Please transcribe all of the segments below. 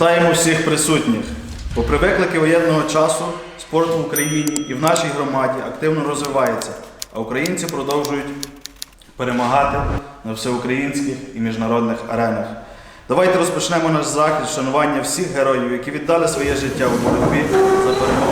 Вітаємо всіх присутніх. Попри виклики воєнного часу, спорт в Україні і в нашій громаді активно розвивається, а українці продовжують перемагати на всеукраїнських і міжнародних аренах. Давайте розпочнемо наш захід шанування всіх героїв, які віддали своє життя у боротьбі за перемогу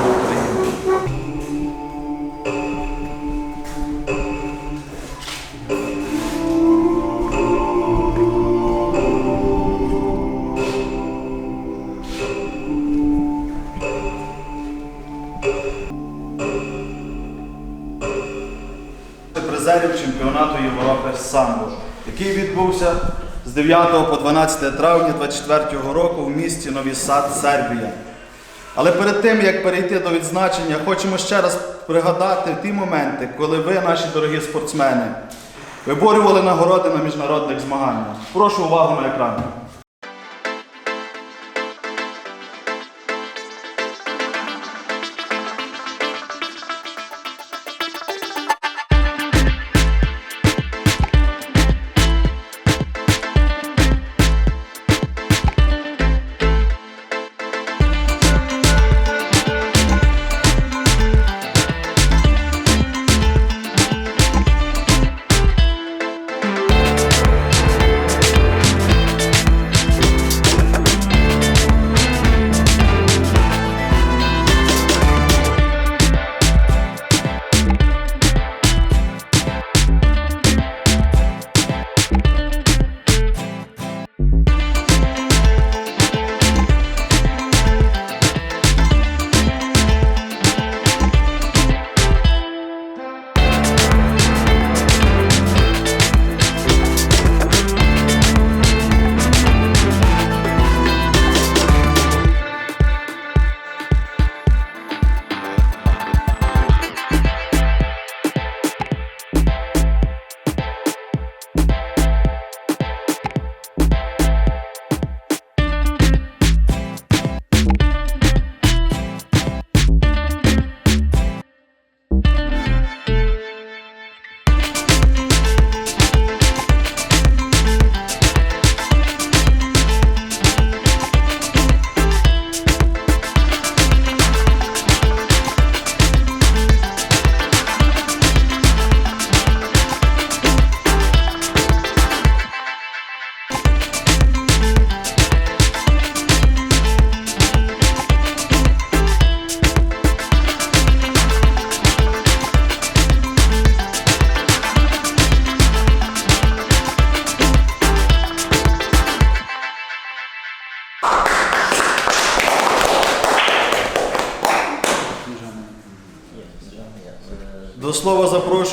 Європи який відбувся з 9 по 12 травня 2024 року в місті Нові Сад, Сербія. Але перед тим, як перейти до відзначення, хочемо ще раз пригадати ті моменти, коли ви, наші дорогі спортсмени, виборювали нагороди на міжнародних змаганнях. Прошу увагу на екран.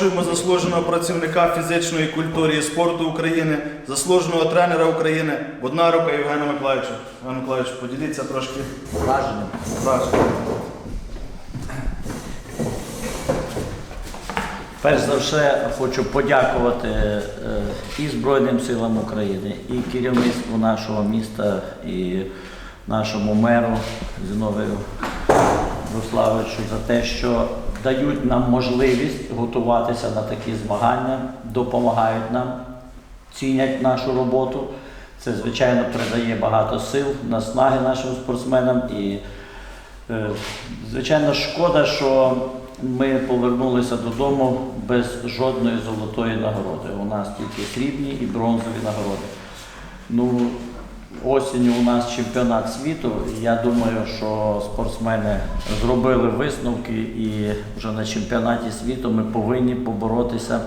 Запрошуємо заслуженого працівника фізичної культури і спорту України, заслуженого тренера України Боднарука Євгена Миколаївича. Євген Миколаївич, поділіться трошки враженням. Перш за все хочу подякувати е, і Збройним силам України, і керівництву нашого міста, і нашому меру Зіновію Руславовичу за те, що дають нам можливість готуватися на такі змагання, допомагають нам, цінять нашу роботу. Це, звичайно, придає багато сил, наснаги нашим спортсменам і Е, Звичайно, шкода, що ми повернулися додому без жодної золотої нагороди. У нас тільки срібні і бронзові нагороди. Ну, осінню у нас чемпіонат світу. Я думаю, що спортсмени зробили висновки і вже на чемпіонаті світу ми повинні поборотися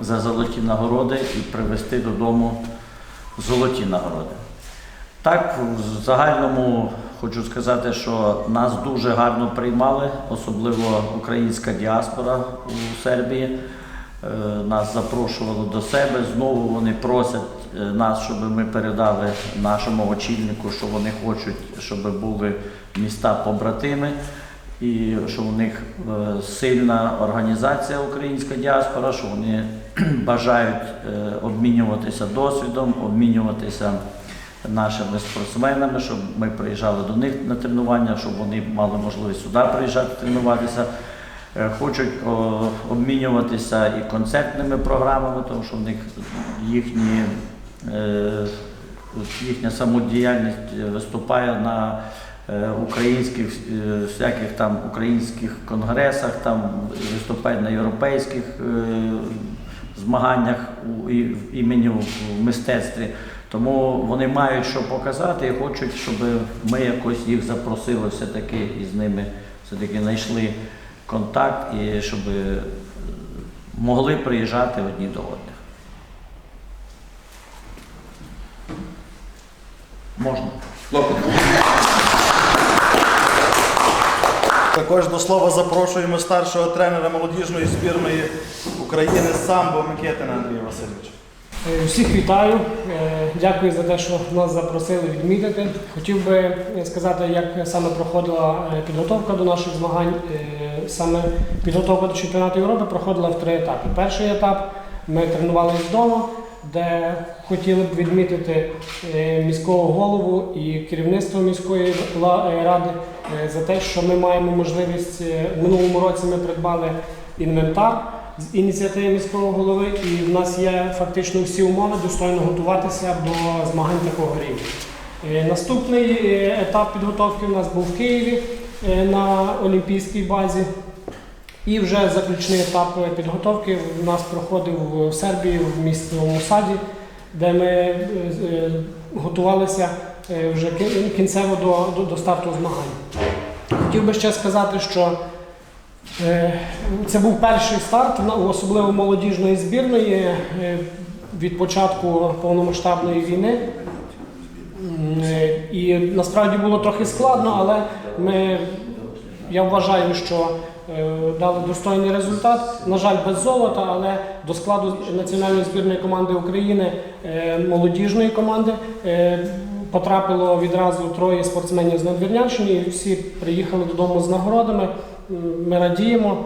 за золоті нагороди і привезти додому золоті нагороди. Так, в загальному хочу сказати, що нас дуже гарно приймали, особливо українська діаспора у Сербії. Е, Нас запрошували до себе. Знову вони просять нас, щоб ми передали нашому очільнику, що вони хочуть, щоб були міста побратими. І що у них е, сильна організація українська діаспора, що вони бажають е, обмінюватися досвідом, обмінюватися нашими спортсменами, щоб ми приїжджали до них на тренування, щоб вони мали можливість сюди приїжджати тренуватися. Е, Хочуть обмінюватися і концертними програмами, тому що в них їхні е, їхня самодіяльність е, виступає на е, українських е, всяких там українських конгресах, там виступають на європейських е, змаганнях імені в мистецтві. Тому вони мають що показати і хочуть, щоб ми якось їх запросили все-таки і з ними все-таки знайшли контакт і щоб е, могли приїжджати одні до одних. Можна. Також до слова запрошуємо старшого тренера молодіжної збірної України самбо Микитина Андрія Васильовича. Е, Всіх вітаю. Е, Дякую за те, що нас запросили відмітити. Хотів би сказати, як саме проходила е, підготовка до наших змагань. Саме підготовка до чемпіонату Європи проходила в три етапи. Перший етап ми тренувалися вдома, де хотіли б відмітити е, міського голову і керівництво міської е, ради е, за те, що ми маємо можливість в минулому році ми придбали інвентар з ініціативи міського голови, і в нас є фактично всі умови достойно готуватися до змагань такого рівня. Наступний етап підготовки у нас був в Києві на Олімпійській базі. І вже заключний етап е, підготовки у нас проходив в Сербії, в місцевому саді, де ми е, е, готувалися вже кінцево до, до, до старту змагань. Хотів би ще сказати, що Це був перший старт, особливо молодіжної збірної від початку повномасштабної війни. І насправді було трохи складно, але ми, я вважаю, що дали достойний результат. На жаль, без золота, але до складу національної збірної команди України е, молодіжної команди е, потрапило відразу троє спортсменів з Надвірнянщини. і Всі приїхали додому з нагородами. Ми радіємо.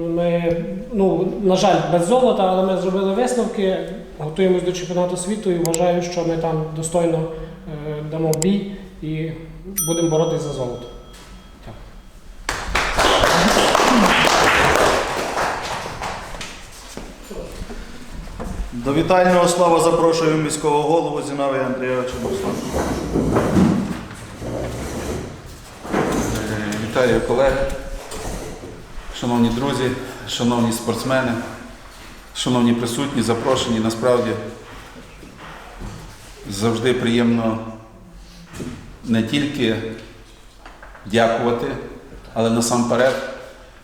Ми, ну, на жаль, без золота, але ми зробили висновки, готуємось до чемпіонату світу і вважаю, що ми там достойно е, дамо бій і будемо боротися за золото. До вітального слова запрошуємо міського голову Зіновія Андрійовича Муслана. Вітаю колег, шановні друзі, шановні спортсмени, шановні присутні, запрошені. Насправді завжди приємно не тільки дякувати, але насамперед,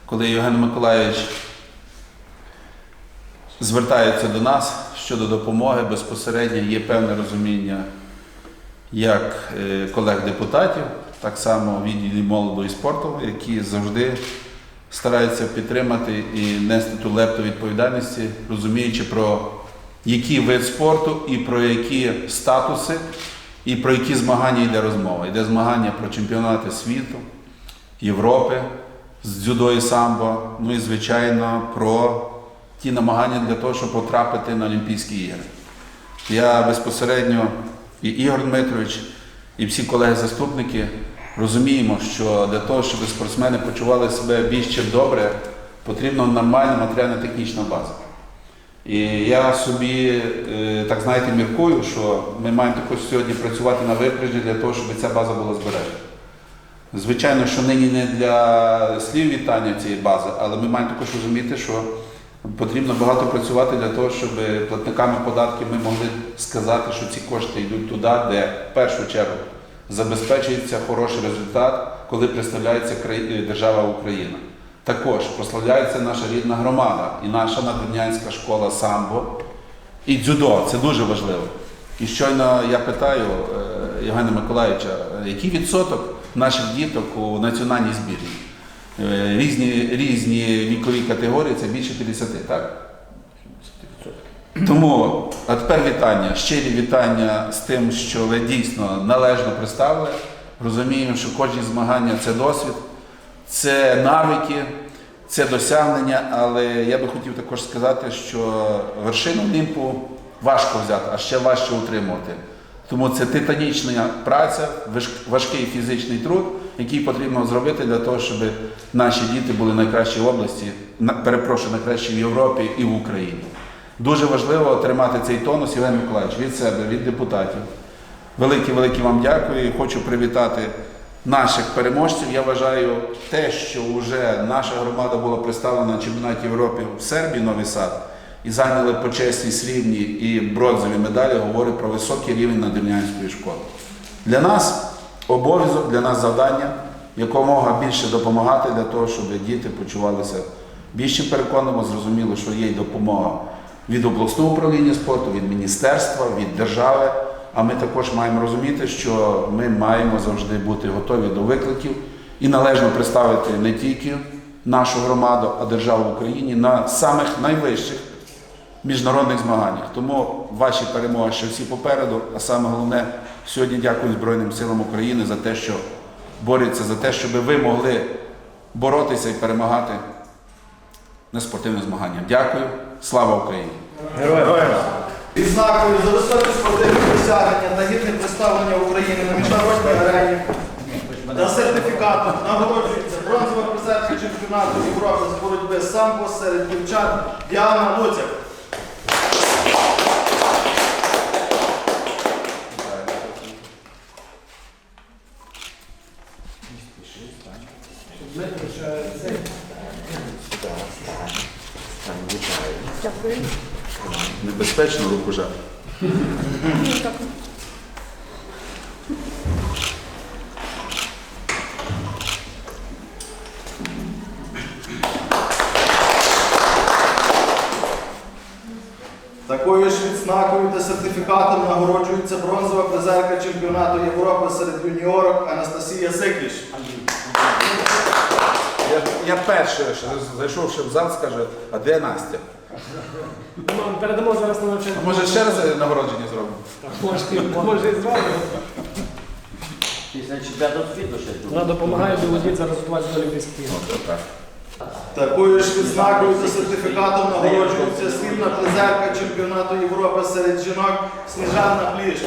коли Євген Миколаївич звертається до нас щодо допомоги, безпосередньо є певне розуміння як е, колег-депутатів, так само відділі молоду і спорту, які завжди стараються підтримати і нести ту лепту відповідальності, розуміючи про який вид спорту і про які статуси, і про які змагання йде розмова. Йде змагання про чемпіонати світу, Європи з дзюдо і самбо, ну і звичайно про ті намагання для того, щоб потрапити на Олімпійські ігри. Я безпосередньо і Ігор Дмитрович, і всі колеги-заступники розуміємо, що для того, щоб спортсмени почували себе більш чим добре, потрібна нормальна матеріально-технічна база. І я собі, е, так знаєте, міркую, що ми маємо також сьогодні працювати на випереджі для того, щоб ця база була збережена. Звичайно, що нині не для слів вітання цієї бази, але ми маємо також розуміти, що потрібно багато працювати для того, щоб платниками податків ми могли сказати, що ці кошти йдуть туди, де в першу чергу забезпечується хороший результат, коли представляється держава Україна. Також прославляється наша рідна громада і наша надвірнянська школа самбо і дзюдо. Це дуже важливо. І щойно я питаю е, Євгена Миколаївича, е, який відсоток наших діток у національній збірні? Е, Різні, різні вікові категорії це більше 50, так? Тому, а тепер вітання, щирі вітання з тим, що ви дійсно належно представили. Розуміємо, що кожні змагання це досвід, це навики, це досягнення, але я би хотів також сказати, що вершину Олімпу важко взяти, а ще важче утримувати. Тому це титанічна праця, важкий фізичний труд, який потрібно зробити для того, щоб наші діти були найкращі в області, перепрошую, найкращі в Європі і в Україні. Дуже важливо тримати цей тонус, Євген Миколаївич, від себе, від депутатів, Велике, велике вам дякую. Хочу привітати наших переможців. Я вважаю те, що вже наша громада була представлена на чемпіонаті Європи в Сербії Новий Сад і зайняли почесні срібні і бронзові медалі, говорить про високий рівень надвірнянської школи. Для нас обов'язок, для нас завдання якомога більше допомагати для того, щоб діти почувалися більше переконано, зрозуміло, що є допомога від обласного управління спорту, від міністерства, від держави. А ми також маємо розуміти, що ми маємо завжди бути готові до викликів і належно представити не тільки нашу громаду, а державу в Україні на самих найвищих міжнародних змаганнях. Тому ваші перемоги ще всі попереду. А саме головне, сьогодні дякую Збройним силам України за те, що борються за те, щоб ви могли боротися і перемагати на спортивних змаганнях. Дякую, слава Україні! Відзнакою за високі спортивні досягнення та гідне представлення України на міжнародній арені та сертифікатом нагороджується бронзова призерка чемпіонату Європи з боротьби самбо серед дівчат Діана Луцяк. Небезпечно руку жати. Такою ж відзнакою та сертифікатом нагороджується бронзова призерка чемпіонату Європи серед юніорок Анастасія Сикліш. Я, я перший, що зайшовши в зал, скаже, а де Настя? Ми передамо зараз на навчання. А може ще раз нагородження зробимо? Може, може і зробимо. Після чемпіонату світу ще тут. Вона допомагає доводити зараз готуватися до Олімпійських ігор. Так. Такою ж відзнакою та сертифікатом нагороджується срібна призерка чемпіонату Європи серед жінок Сніжана Пліш.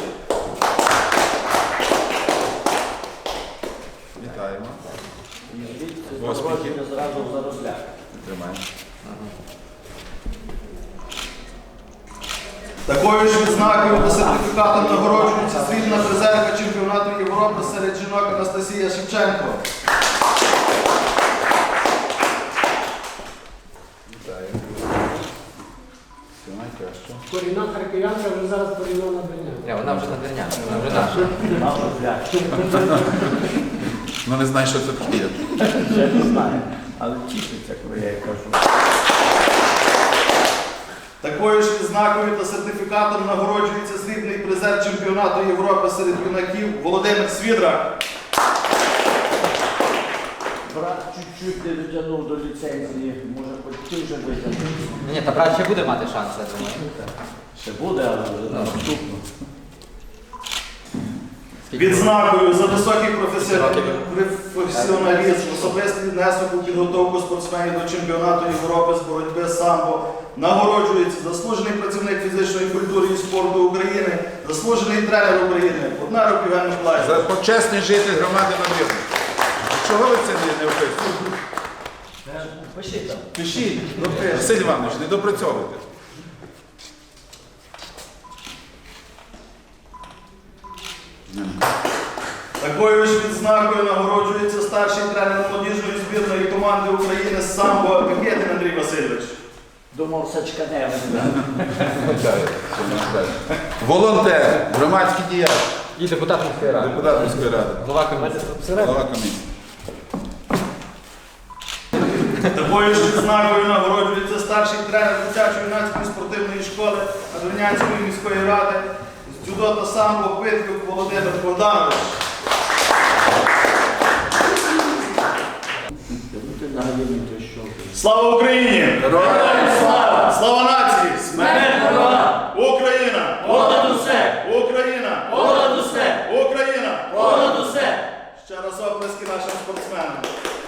Вітаємо. Успіхів. зразу в заросляк. Тримаємо. Такою ж відзнакою та сертифікатом нагороджується срібна призерка чемпіонату Європи серед жінок Анастасія Шевченко. Корінна харків'янка вже зараз корінна на. Ні, вона вже надвірняна, вона вже наша. На. Ну не знаю, що це таке. Ще не знаю. Але тішиться, коли я їй кажу. Такою ж відзнакою та сертифікатом нагороджується срібний призер чемпіонату Європи серед юнаків Володимир Свідрак. Брат чуть-чуть не дотягнув до ліцензії, може хоч ти вже витягнув. Ні, та брат ще буде мати шанс, я думаю. Ще буде, але вже наступно. наступну. Відзнакою за високий професіоналізм, особистий внесок у підготовку спортсменів до чемпіонату Європи з боротьби самбо нагороджується заслужений працівник фізичної культури і спорту України, заслужений тренер України, Боднаров Євген Миколаївич. За почесний житель громади Надвірна. Чого ви це не, описуєте? Пиши там. Пишіть, Василь Іванович, не допрацьовуйте. Такою ж відзнакою нагороджується старший тренер молодіжної збірної команди України самбо Пекетин Андрій Васильович. Думав, сачканевий. Волонтер, громадський діяч, І депутат міської ради. депутат міської ради, Голова комісії. голова комісії. Такою ж відзнакою нагороджується старший тренер дитячо-юнацької спортивної школи Надвірнянської міської ради з дзюдо та самбо Питків Володимир Богданович. Слава Україні! Героям Слава! Слава нації! Смерть ворога! Україна! Понад усе! Україна! Понад усе! Україна! Понад усе! Ще раз оплески нашим спортсменам.